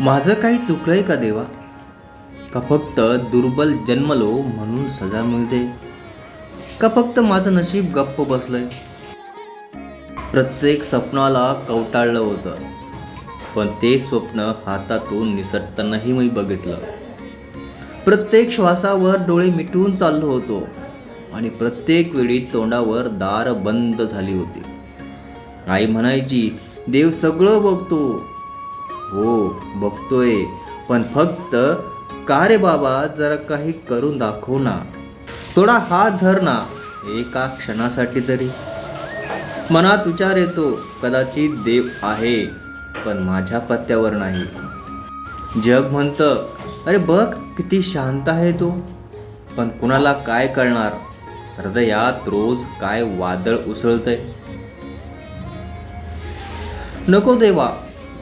माझं काही चुकलंय का देवा? का फक्त दुर्बल जन्मलो म्हणून सजा मिळते? का फक्त माझं नशीब गप्प बसलंय? प्रत्येक स्वप्नाला कवटाळलं होतं. पण ते स्वप्न हातातून निसटतानाही मी बघितलं. प्रत्येक श्वासावर डोळे मिटून चाललो होतो. आणि प्रत्येक वेळी तोंडावर दार बंद झाली होती. आई म्हणायची देव सगळं बघतो. हो बघतोय. पण फक्त का रे बाबा जरा काही करून दाखव ना. थोडा हात धर ना एका क्षणासाठी तरी. मनात विचार येतो कदाचित देव आहे पण माझ्या पत्त्यावर नाही. जग म्हणतं अरे बघ किती शांत आहे तो. पण कुणाला काय कळणार? हृदयात रोज काय वादळ उसळतंय? नको देवा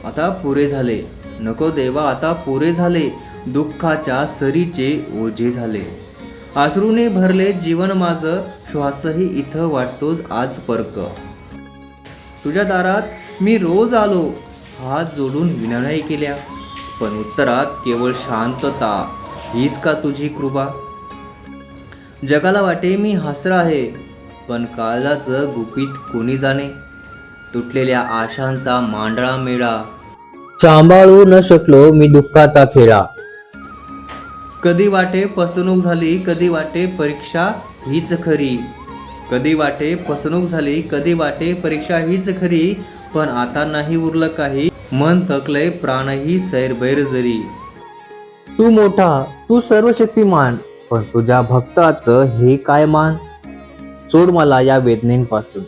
आता पुरे झाले. नको देवा आता पुरे झाले. दुःखाच्या सरीचे ओझे झाले. आसरूने भरले जीवन माझं श्वासही इथं वाटतोच आज परक. तुझ्या दारात मी रोज आलो हात जोडून विनंती केल्या. पण उत्तरात केवळ शांतता हीच का तुझी कृपा? जगाला वाटे मी हसरा आहे पण काळजाचं गुपित कोणी जाणे? तुटलेल्या आशांचा मांडळा मेळा. सांभाळू न शकलो मी दुःखाचा खेळा कधी वाटे फसवणूक झाली कधी वाटे परीक्षा हीच खरी. कधी वाटे फसवणूक झाली कधी वाटे परीक्षा हीच खरी. पण आता नाही उरलं काही मन थकलंय प्राणही सैरभैर जरी. तू मोठा तू सर्व शक्तिमान पण तुझ्या भक्ताचं हे काय मान? सोड मला या वेदनेपासून.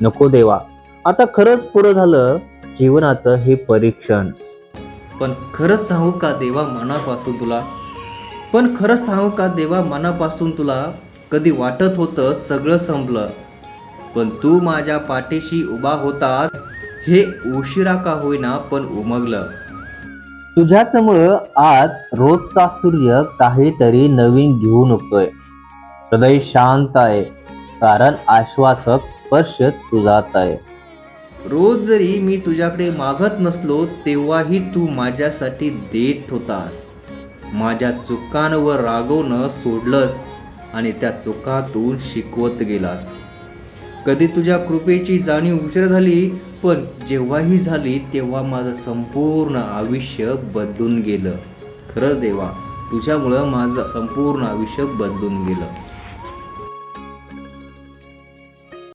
नको देवा. आता खरंच पुरं झालं जीवनाचं हे परीक्षण. पण खरंच सांगू का देवा मनापासून तुला? पण खरंच सांगू का देवा मनापासून तुला? कधी वाटत होतं सगळं संपलं. पण तू माझ्या पाठीशी उभा होतास हे उशिरा का होईना पण उमगलं. तुझ्याचमुळं आज रोजचा सूर्य काहीतरी नवीन घेऊन उठतोय हृदय शांत आहे कारण आश्वासक स्पर्श तुझाच आहे. रोज जरी मी तुझ्याकडे मागत नसलो तेव्हाही तू माझ्यासाठी देत होतास. माझ्या चुकांवर रागवणं सोडलंस आणि त्या चुकातून शिकवत गेलास. कधी तुझ्या कृपेची जाणीव उशीर झाली पण जेव्हाही झाली तेव्हा माझं संपूर्ण आयुष्य बदलून गेलं. खरं देवा तुझ्यामुळं माझं संपूर्ण आयुष्य बदलून गेलं.